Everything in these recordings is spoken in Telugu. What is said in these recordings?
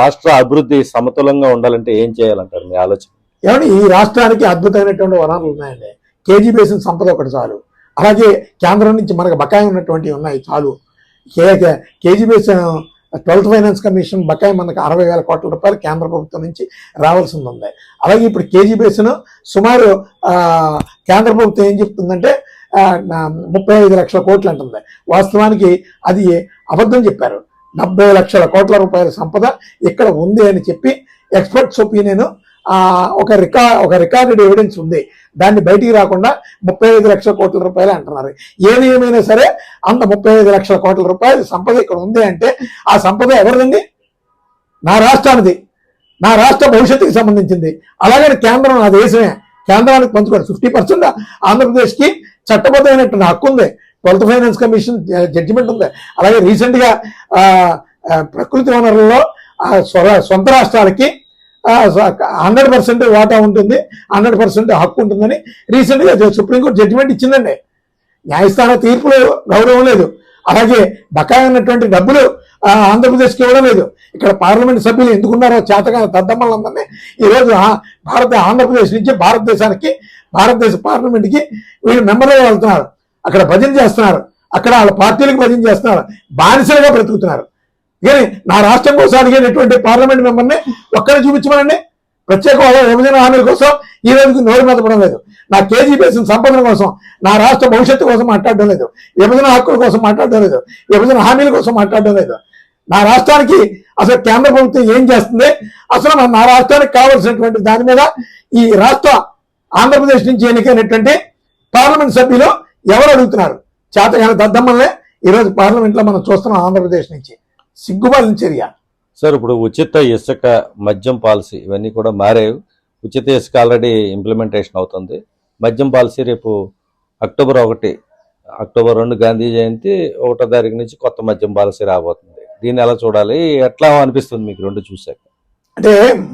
రాష్ట్ర అభివృద్ధి సమతులంగా ఉండాలంటే ఏం చేయాలంటారు మీ ఆలోచన? ఏమంటే ఈ రాష్ట్రానికి అద్భుతమైనటువంటి వనరులు ఉన్నాయండి. కేజీ బేసిన్ సంపద ఒకటి చాలు. అలాగే కేంద్రం నుంచి మనకు బకాయి ఉన్నటువంటివి ఉన్నాయి చాలు. K KG basin twelfth finance commission బకాయి మనకు అరవై వేల కోట్ల రూపాయలు కేంద్ర ప్రభుత్వం నుంచి రావాల్సింది ఉంది. అలాగే ఇప్పుడు కేజీ బేసిన్ సుమారు కేంద్ర ప్రభుత్వం ఏం చెప్తుందంటే ముప్పై ఐదు లక్షల కోట్లు అంటుంది. వాస్తవానికి అది అబద్ధం చెప్పారు. డెబ్బై లక్షల కోట్ల రూపాయల సంపద ఇక్కడ ఉంది అని చెప్పి ఎక్స్పర్ట్స్ ఒపీనియన్ ఒక రికా ఒక రికార్డెడ్ ఎవిడెన్స్ ఉంది. దాన్ని బయటికి రాకుండా ముప్పై ఐదు లక్షల కోట్ల రూపాయలు అంటున్నారు. ఏది ఏమైనా సరే అంత ముప్పై ఐదు లక్షల కోట్ల రూపాయల సంపద ఇక్కడ ఉంది అంటే ఆ సంపద ఎవరిదండి? నా రాష్ట్రానిది. నా రాష్ట్ర భవిష్యత్తుకి సంబంధించింది. అలాగే కేంద్రం నా దేశమే. కేంద్రానికి పంచుకోండి. ఫిఫ్టీ పర్సెంట్ ఆంధ్రప్రదేశ్కి చట్టబద్ధమైనటువంటి హక్కు ఉంది. ట్వెల్త్ ఫైనాన్స్ కమిషన్ జడ్జిమెంట్ ఉంది. అలాగే రీసెంట్గా ప్రకృతి వనరుల్లో సొంత రాష్ట్రాలకి హండ్రెడ్ పర్సెంట్ వాటా ఉంటుంది హండ్రెడ్ పర్సెంట్ హక్కు ఉంటుందని రీసెంట్గా సుప్రీంకోర్టు జడ్జిమెంట్ ఇచ్చిందండి. న్యాయస్థాన తీర్పులు గౌరవం లేదు. అలాగే బకాయి ఉన్నటువంటి డబ్బులు ఆంధ్రప్రదేశ్కి ఇవ్వడం లేదు. ఇక్కడ పార్లమెంట్ సభ్యులు ఎందుకున్నారో చేతగా దద్దమ్మలందరినీ ఈరోజు భారత ఆంధ్రప్రదేశ్ నుంచి భారతదేశానికి భారతదేశ పార్లమెంట్కి వీళ్ళు మెంబర్లుగా వెళ్తున్నారు. అక్కడ భజన చేస్తున్నారు. అక్కడ వాళ్ళ పార్టీలకు భజన చేస్తున్నారు. బానిసలుగా బ్రతుకుతున్నారు. కానీ నా రాష్ట్రం కోసం అడిగేటటువంటి పార్లమెంట్ మెంబర్ని ఒక్కరిని చూపించమనండి. ప్రత్యేక హోదా విభజన హామీల కోసం ఈ రోజుకి నోరు మెదపడం లేదు. నా కేజీ బేసిన సంపదన కోసం నా రాష్ట్ర భవిష్యత్తు కోసం మాట్లాడడం లేదు. విభజన హక్కుల కోసం మాట్లాడడం లేదు. విభజన హామీల కోసం మాట్లాడడం లేదు. నా రాష్ట్రానికి అసలు కేంద్ర ప్రభుత్వం ఏం చేస్తుంది? అసలు నా రాష్ట్రానికి కావాల్సినటువంటి దాని మీద ఈ రాష్ట్ర ఆంధ్రప్రదేశ్ నుంచి ఎన్నికైనటువంటి పార్లమెంట్ సభ్యులు ఎవరు అడుగుతున్నారు చేతగాని దద్దమ్మల్నే ఈరోజు పార్లమెంట్లో మనం చూస్తున్నాం ఆంధ్రప్రదేశ్ నుంచి. సిగ్గుబాలిన చర్య. సార్ ఇప్పుడు ఉచిత ఇసుక మద్యం పాలసీ ఇవన్నీ కూడా మారాయి. ఉచిత ఇసుక ఆల్రెడీ ఇంప్లిమెంటేషన్ అవుతుంది. మద్యం పాలసీ రేపు అక్టోబర్ ఒకటి అక్టోబర్ రెండు గాంధీ జయంతి ఒకటో తారీఖు నుంచి కొత్త మద్యం పాలసీ రాబోతుంది. దీన్ని ఎలా చూడాలి? ఎట్లా అనిపిస్తుంది మీకు రెండు చూసాక అంటే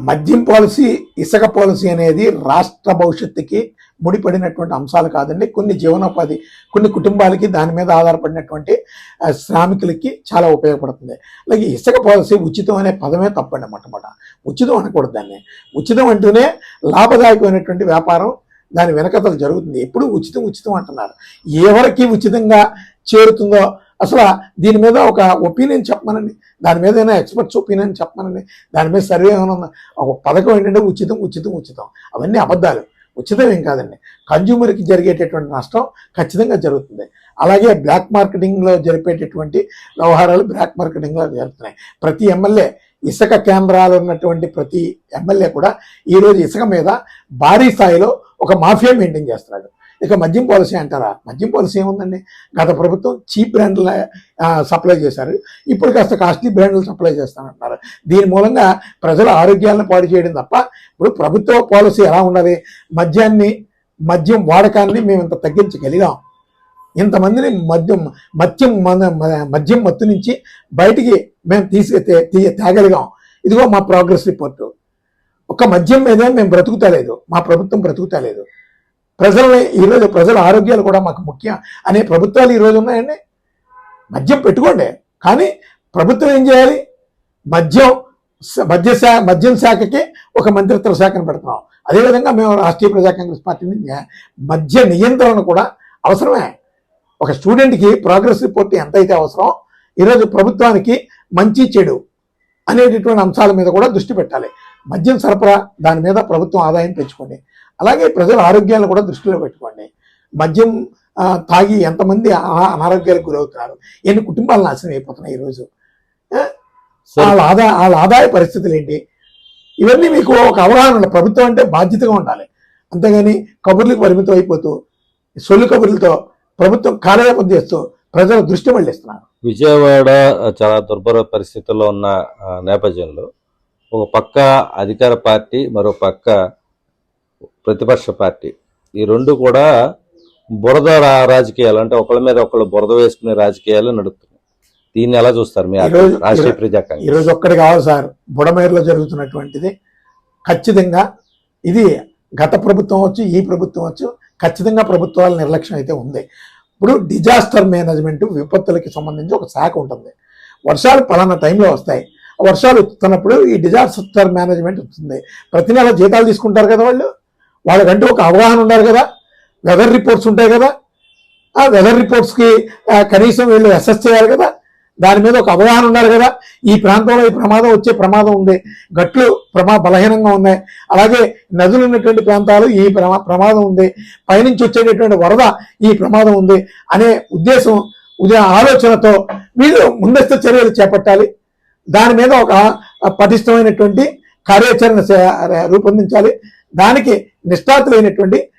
మద్యం పాలసీ ఇసుక పాలసీ అనేది రాష్ట్ర భవిష్యత్తుకి ముడిపడినటువంటి అంశాలు కాదండి. కొన్ని జీవనోపాధి కొన్ని కుటుంబాలకి దాని మీద ఆధారపడినటువంటి శ్రామికులకి చాలా ఉపయోగపడుతుంది. అలాగే ఇసుక పాలసీ ఉచితం అనే పదమే తప్పండి మొట్టమొదట. ఉచితం అనకూడదు దాన్ని. ఉచితం అంటూనే లాభదాయకమైనటువంటి వ్యాపారం దాని వెనకతలు జరుగుతుంది. ఎప్పుడు ఉచితం ఉచితం అంటున్నారు. ఎవరికి ఉచితంగా చేరుతుందో అసలు దీని మీద ఒక ఒపీనియన్ చెప్పమనండి. దాని మీద ఏమైనా ఎక్స్పర్ట్స్ ఒపీనియన్ చెప్పమనండి. దాని మీద సర్వే ఏమైనా ఒక పథకం ఏంటంటే ఉచితం ఉచితం ఉచితం. అవన్నీ అబద్ధాలు. ఉచితం ఏం కాదండి. కన్జ్యూమర్కి జరిగేటటువంటి నష్టం ఖచ్చితంగా జరుగుతుంది. అలాగే బ్లాక్ మార్కెటింగ్లో జరిపేటటువంటి వ్యవహారాలు బ్లాక్ మార్కెటింగ్లో జరుగుతున్నాయి. ప్రతి ఎమ్మెల్యే ఇసుక కేంద్రాలు ఉన్నటువంటి ప్రతి ఎమ్మెల్యే కూడా ఈరోజు ఇసుక మీద భారీ స్థాయిలో ఒక మాఫియా మెయింటైన్ చేస్తున్నాడు. ఇక మద్యం పాలసీ అంటారా? మద్యం పాలసీ ఏముందండి? గత ప్రభుత్వం చీప్ బ్రాండ్ల సప్లై చేశారు. ఇప్పుడు కాస్త కాస్ట్లీ బ్రాండ్లు సప్లై చేస్తానంటున్నారు. దీని మూలంగా ప్రజల ఆరోగ్యాలను పాడు చేయడం తప్ప ఇప్పుడు ప్రభుత్వ పాలసీ ఎలా ఉండాలి? మద్యాన్ని మద్యం వాడకాన్ని మేము ఇంత తగ్గించగలిగాం. ఇంతమందిని మద్యం మద్యం మన- మద్యం మత్తు నుంచి బయటికి మేము తీసుకు తీ- తేగలిగాం. ఇదిగో మా ప్రోగ్రెస్ రిపోర్టు. ఒక మద్యం మీద మేము బ్రతుకుతలేదు. మా ప్రభుత్వం బ్రతుకుతలేదు. ప్రజల్ని ఈరోజు ప్రజల ఆరోగ్యాలు కూడా మాకు ముఖ్యం అనే ప్రభుత్వాలు ఈరోజు ఉన్నాయండి. మద్యం పెట్టుకోండి. కానీ ప్రభుత్వం ఏం చేయాలి? మద్యం స- మద్య మద్యం శాఖకి ఒక మంత్రిత్వ శాఖను పెడుతున్నాం. అదేవిధంగా మేము రాష్ట్రీయ ప్రజా కాంగ్రెస్ పార్టీ న్యా- మద్య నియంత్రణ కూడా అవసరమే. ఒక స్టూడెంట్కి ప్రోగ్రెస్ రిపోర్ట్ ఎంతైతే అవసరం ఈరోజు ప్రభుత్వానికి మంచి చెడు అనేటటువంటి అంశాల మీద కూడా దృష్టి పెట్టాలి. మద్యం సరఫరా దాని మీద ప్రభుత్వం ఆదాయం పెంచుకోండి. అలాగే ప్రజల ఆరోగ్యాలను కూడా దృష్టిలో పెట్టుకోండి. మద్యం తాగి ఎంతమంది అనా- అనారోగ్యాలకు గురవుతున్నారు? ఎన్ని కుటుంబాలు నాశనం అయిపోతున్నాయి ఈరోజు వాళ్ళ ఆదాయ వాళ్ళ ఆదాయ పరిస్థితులు ఏంటి ఇవన్నీ మీకు ఒక అవగాహన ఉండాలి. ప్రభుత్వం అంటే బాధ్యతగా ఉండాలి. అంతేగాని కబుర్లకు పరిమితం అయిపోతూ సొల్లు కబుర్లతో ప్రభుత్వం కార్యరూపం చేస్తూ ప్రజల దృష్టి మళ్ళిస్తున్నారు. విజయవాడ చాలా దుర్భర పరిస్థితుల్లో ఉన్న నేపథ్యంలో ఒక పక్క అధికార పార్టీ మరో పక్క ప్రతిపక్ష పార్టీ. ఈ రెండు కూడా బురద రాజకీయాలు. అంటే ఒకళ్ళ మీద ఒకళ్ళు బురద వేసుకునే రాజకీయాలు నడుపుతున్నాయి. దీన్ని ఎలా చూస్తారు మీ రాష్ట్రీయ ప్రజా కాంగ్రెస్? ఈరోజు ఒక్కటి కావాలి సార్. బుడమేరులో జరుగుతున్నటువంటిది ఖచ్చితంగా ఇది గత ప్రభుత్వం వచ్చు ఈ ప్రభుత్వం వచ్చు ఖచ్చితంగా ప్రభుత్వాల నిర్లక్ష్యం అయితే ఉంది. ఇప్పుడు డిజాస్టర్ మేనేజ్మెంట్ విపత్తులకి సంబంధించి ఒక శాఖ ఉంటుంది. వర్షాలు పలానా టైంలో వస్తాయి. వర్షాలు వస్తున్నప్పుడు ఈ డిజాస్టర్ మేనేజ్మెంట్ వస్తుంది. ప్రతి నెల జీతాలు తీసుకుంటారు కదా వాళ్ళు. వాళ్ళకంటే ఒక అవగాహన ఉండాలి కదా. వెదర్ రిపోర్ట్స్ ఉంటాయి కదా. ఆ వెదర్ రిపోర్ట్స్కి కనీసం వీళ్ళు అసెస్ చేయాలి కదా. దాని మీద ఒక అవగాహన ఉండాలి కదా. ఈ ప్రాంతంలో ఈ ప్రమాదం వచ్చే ప్రమాదం ఉంది. గట్లు ప్రమా బలహీనంగా ఉన్నాయి. అలాగే నదులు ఉన్నటువంటి ప్రాంతాలు ఈ ప్రమా ప్రమాదం ఉంది. పైనుంచి వచ్చేటటువంటి వరద ఈ ప్రమాదం ఉంది అనే ఉద్దేశం ఉదయం ఆలోచనతో వీళ్ళు ముందస్తు చర్యలు చేపట్టాలి. దాని మీద ఒక పటిష్టమైనటువంటి కార్యాచరణ రూపొందించాలి. దానికి నిష్ఠాతులైనటువంటి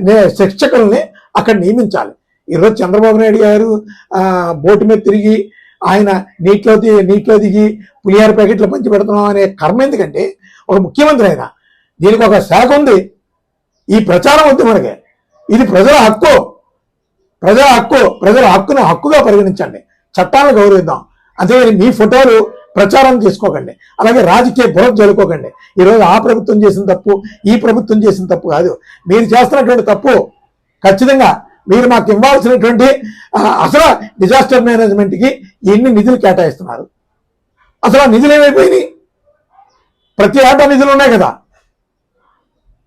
నే- శిక్షకుల్ని అక్కడ నియమించాలి. ఈరోజు చంద్రబాబు నాయుడు గారు బోటు మీద తిరిగి ఆయన నీటిలో దిగి నీటిలో దిగి పులిహార ప్యాకెట్లు పంచి పెడుతున్నాం అనే కర్మ ఎందుకంటే ఒక ముఖ్యమంత్రి ఆయన దీనికి ఒక శాఖ ఉంది. ఈ ప్రచారం వద్దు మనకి. ఇది ప్రజల హక్కు. ప్రజల హక్కు ప్రజల హక్కును హక్కుగా పరిగణించండి. చట్టాలను గౌరవిద్దాం. అంతేగాని మీ ఫోటోలు ప్రచారం చేసుకోకండి. అలాగే రాజకీయ బురద జరుపుకోకండి ఈరోజు ఆ ప్రభుత్వం చేసిన తప్పు ఈ ప్రభుత్వం చేసిన తప్పు కాదు. మీరు చేస్తున్నటువంటి తప్పు ఖచ్చితంగా మీరు మాకు ఇవ్వాల్సినటువంటి అసలు డిజాస్టర్ మేనేజ్మెంట్కి ఎన్ని నిధులు కేటాయిస్తున్నారు? అసలు ఆ నిధులు ఏమైపోయినాయి? ప్రతి ఏటా నిధులు ఉన్నాయి కదా?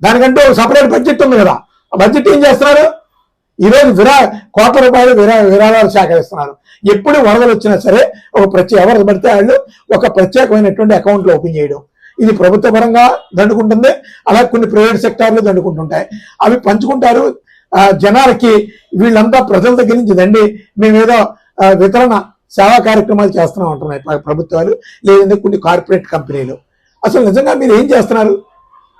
దానికంటూ సపరేట్ బడ్జెట్ ఉంది కదా. ఆ బడ్జెట్ ఏం చేస్తున్నారు? ఈరోజు విరా కోట్ల రూపాయలు విరా విరాళాలు సేకరిస్తున్నారు. ఎప్పుడు వరదలు వచ్చినా సరే ఒక ప్రత్యేక ఎవరు పడితే వాళ్ళు ఒక ప్రత్యేకమైనటువంటి అకౌంట్లు ఓపెన్ చేయడం. ఇది ప్రభుత్వ పరంగా దండుకుంటుంది. అలాగే కొన్ని ప్రైవేట్ సెక్టార్లు దండుకుంటుంటాయి. అవి పంచుకుంటారు. జనాలకి వీళ్ళంతా ప్రజల దగ్గర నుంచి దండి మేమేదో వితరణ సేవా కార్యక్రమాలు చేస్తున్నాం అంటున్నాయి. ప్రభుత్వాలు లేదంటే కొన్ని కార్పొరేట్ కంపెనీలు. అసలు నిజంగా మీరు ఏం చేస్తున్నారు?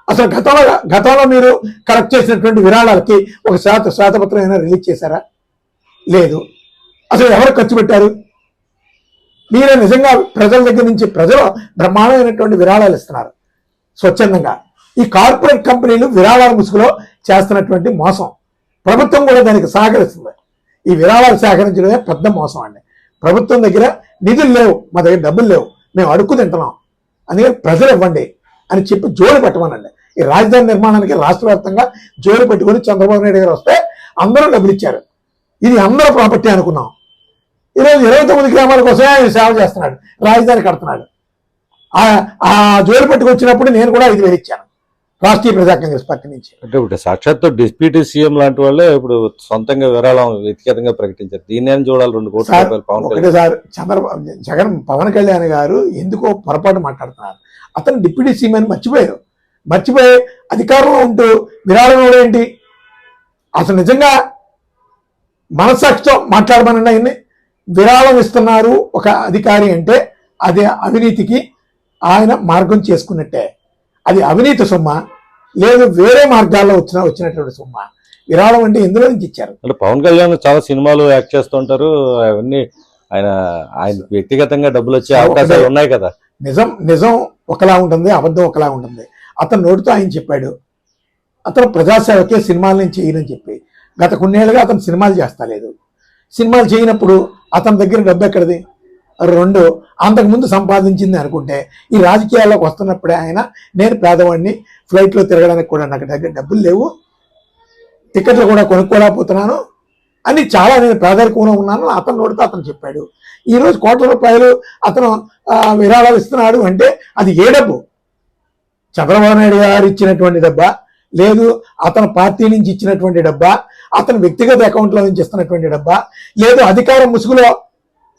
అసలు గతంలో గతంలో మీరు కలెక్ట్ చేసినటువంటి విరాళాలకి ఒక శ్వేత శ్వేతపత్రం ఏమైనా రిలీజ్ చేశారా? లేదు. అసలు ఎవరు ఖర్చు పెట్టారు? మీరే నిజంగా ప్రజల దగ్గర నుంచి ప్రజలు బ్రహ్మాండమైనటువంటి విరాళాలు ఇస్తున్నారు. స్వచ్ఛందంగా. ఈ కార్పొరేట్ కంపెనీలు విరాళాల ముసుగులో చేస్తున్నటువంటి మోసం. ప్రభుత్వం కూడా దానికి సహకరిస్తుంది. ఈ విరాళాలు సేకరించడమే పెద్ద మోసం అండి. ప్రభుత్వం దగ్గర నిధులు లేవు. మా దగ్గర డబ్బులు లేవు. మేము అడుక్కు తింటున్నాం. అందుకని ప్రజలు ఇవ్వండి అని చెప్పి జోలు పెట్టమనండి. ఈ రాజధాని నిర్మాణానికి రాష్ట్ర వ్యాప్తంగా జోలు పెట్టుకొని చంద్రబాబు నాయుడు గారు వస్తే అందరూ డబ్బులు ఇచ్చారు. ఇది అందరూ ప్రాపర్టీ అనుకున్నాం. ఈరోజు ఇరవై తొమ్మిది గ్రామాల కోసమే ఆయన సేవ చేస్తున్నాడు రాజధాని కడుతున్నాడు. ఆ- ఆ జోలు పట్టుకొచ్చినప్పుడు నేను కూడా ఐదు వేలు ఇచ్చాను రాష్ట్రీయ ప్రజా కాంగ్రెస్ పార్టీ నుంచి. అంటే ఇప్పుడు సాక్షాత్తు డిప్యూటీ సీఎం లాంటి వాళ్ళే ఇప్పుడు సొంతంగా విరాళం వ్యక్తిగతంగా ప్రకటించారు. దీన్ని ఏం చూడాలి? రెండు కోట్ల రూపాయలు పవన్ ఒకటే సార్ చంద్రబాబు జగన్ పవన్ కళ్యాణ్ గారు ఎందుకో పొరపాటు మాట్లాడుతున్నారు. అతను డిప్యూటీ సీఎం అని మర్చిపోయారు. మర్చిపోయి అధికారంలో ఉంటూ విరాళం ఇవ్వడం ఏంటి? అసలు నిజంగా మనసాక్షితో మాట్లాడమనండి ఆయన్ని విరాళం ఇస్తున్నారు ఒక అధికారి అంటే అదే అవినీతికి ఆయన మార్గం చేసుకున్నట్టే. అది అవినీతి సొమ్మ లేదు వేరే మార్గాల్లో వచ్చిన వచ్చినటువంటి సొమ్మ. విరాళం అంటే ఎందులో నుంచి ఇచ్చారు? అంటే పవన్ కళ్యాణ్ చాలా సినిమాలు యాక్ట్ చేస్తుంటారు అవన్నీ ఆయన ఆయన వ్యక్తిగతంగా డబ్బులు వచ్చే అవకాశాలు ఉన్నాయి కదా. నిజం నిజం ఒకలా ఉంటుంది అబద్ధం ఒకలా ఉంటుంది. అతను నోటితో ఆయన చెప్పాడు. అతను ప్రజాసేవకే సినిమాలు నేను చేయనని చెప్పి. గత కొన్నేళ్ళుగా అతను సినిమాలు చేస్తలేదు. సినిమాలు చేయనప్పుడు అతని దగ్గర డబ్బు ఎక్కడిది? రెండు అంతకుముందు సంపాదించింది అనుకుంటే ఈ రాజకీయాల్లోకి వస్తున్నప్పుడే ఆయన నేను పేదవాడిని ఫ్లైట్లో తిరగడానికి కూడా నాకు దగ్గర డబ్బులు లేవు. టికెట్లు కూడా కొనుక్కోలేకపోతున్నాను అని చాలా నేను పేదరికంలో ఉన్నాను అతను నోటితో అతను చెప్పాడు. ఈరోజు కోట్ల రూపాయలు అతను విరాళాలు ఇస్తున్నాడు అంటే అది ఏ డబ్బు? చంద్రబాబు నాయుడు గారు ఇచ్చినటువంటి డబ్బా లేదు అతని పార్టీ నుంచి ఇచ్చినటువంటి డబ్బా అతని వ్యక్తిగత అకౌంట్లో నుంచి ఇస్తున్నటువంటి డబ్బా లేదు అధికారం ముసుగులో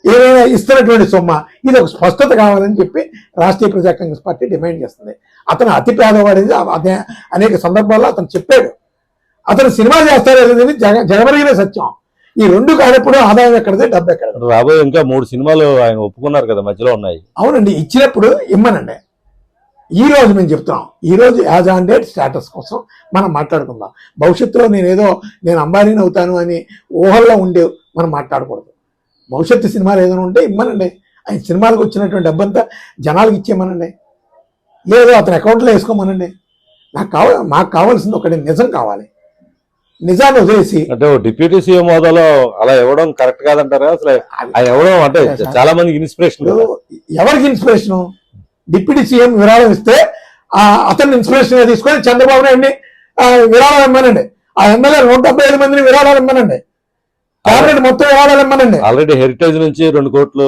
ఏదైనా ఇస్తున్నటువంటి సొమ్మ ఇది ఒక స్పష్టత కావాలని చెప్పి రాష్ట్రీయ ప్రజా కాంగ్రెస్ పార్టీ డిమాండ్ చేస్తుంది. అతను అతి పేదవాడిది అదే అనేక సందర్భాల్లో అతను చెప్పాడు. అతను సినిమా చేస్తాడు అనేది జగ జగమరిగిన సత్యం. ఈ రెండు కానప్పుడు ఆదాయం ఎక్కడది డబ్బు ఎక్కడది? రాబోయే ఇంకా మూడు సినిమాలు ఆయన ఒప్పుకున్నారు కదా మధ్యలో ఉన్నాయి. అవునండి ఇచ్చినప్పుడు ఇమ్మనండి. ఈ రోజు మేము చెప్తున్నాం. ఈ రోజు యాజ్ ఆన్ డేట్ స్టేటస్ కోసం మనం మాట్లాడుకుందాం. భవిష్యత్తులో నేనేదో నేను అంబానీని అవుతాను అని ఊహల్లో ఉండే మనం మాట్లాడకూడదు. భవిష్యత్తు సినిమాలు ఏదైనా ఉంటే ఇమ్మనండి. ఆయన సినిమాలకు వచ్చినటువంటి డబ్బంతా జనాలకు ఇచ్చేయమనండి. లేదు అతని అకౌంట్లో వేసుకోమనండి. నాకు కావాలి మాకు కావాల్సింది ఒకటి నిజం కావాలి. నిజాన్ని వదిలేసి అంటే డిప్యూటీ సీఎం హోదాలో అలా ఇవ్వడం కరెక్ట్ కాదంటారా? అసలు ఇవ్వడం అంటే చాలా మందికి ఇన్స్పిరేషన్ ఎవరికి ఇన్స్పిరేషన్ డిప్యూటీ సీఎం విరాళం ఇస్తే ఆ అతన్ని ఇన్స్పిరేషన్ తీసుకొని చంద్రబాబు నాయుడిని ఆ, విరాళం ఇమ్మనండి. ఆ ఎమ్మెల్యే నూట డెబ్బై ఐదు మందిని విరాళాలు ఇమ్మనండి. క్యాబినెట్ మొత్తం ఇవ్వాలని ఇమ్మనండి. ఆల్రెడీ హెరిటేజ్ నుంచి రెండు కోట్లు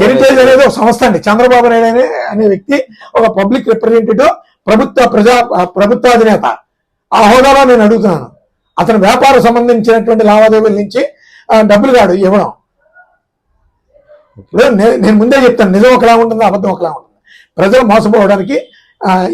హెరిటేజ్ అనేది ఒక సంస్థ అండి. చంద్రబాబు నాయుడు అనే అనే వ్యక్తి ఒక పబ్లిక్ రిప్రజెంటేటివ్ ప్రభుత్వ ప్రజా ఆ ప్రభుత్వ అధినేత. ఆ హోదాలో నేను అడుగుతున్నాను. అతను వ్యాపార సంబంధించినటువంటి లావాదేవీల నుంచి డబ్బులు కాడు ఇవ్వడం. నేను ముందే చెప్తాను. నిజం ఒకలా ఉంటుంది అబద్ధం ఒకలా ఉంటుంది? ప్రజలు మోసపోవడానికి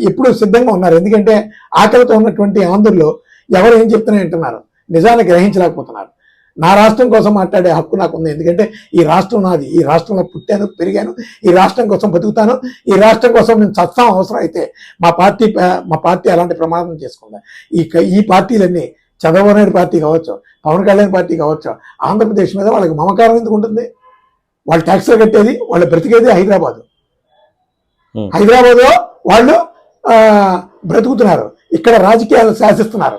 ఎప్పుడూ సిద్ధంగా ఉన్నారు. ఎందుకంటే ఆకలితో ఉన్నటువంటి ఆంధ్రులు ఎవరు ఏం చెప్తున్నా వింటున్నారు. నిజాన్ని గ్రహించలేకపోతున్నారు. నా రాష్ట్రం కోసం మాట్లాడే హక్కు నాకు ఉంది. ఎందుకంటే ఈ రాష్ట్రం నాది. ఈ రాష్ట్రంలో పుట్టాను పెరిగాను. ఈ రాష్ట్రం కోసం బతుకుతాను. ఈ రాష్ట్రం కోసం నేను చస్తాం అవసరం అయితే మా పార్టీ మా పార్టీ అలాంటి ప్రమాదం చేసుకుందా? ఈ ఈ పార్టీలన్నీ చంద్రబాబు పార్టీ కావచ్చు పవన్ కళ్యాణ్ పార్టీ కావచ్చు ఆంధ్రప్రదేశ్ మీద వాళ్ళకి మమకారం ఎందుకు ఉంటుంది? వాళ్ళు ట్యాక్స్లు కట్టేది వాళ్ళు బ్రతికేది హైదరాబాదు. హైదరాబాద్లో వాళ్ళు ఆ, బ్రతుకుతున్నారు. ఇక్కడ రాజకీయాలు శాసిస్తున్నారు.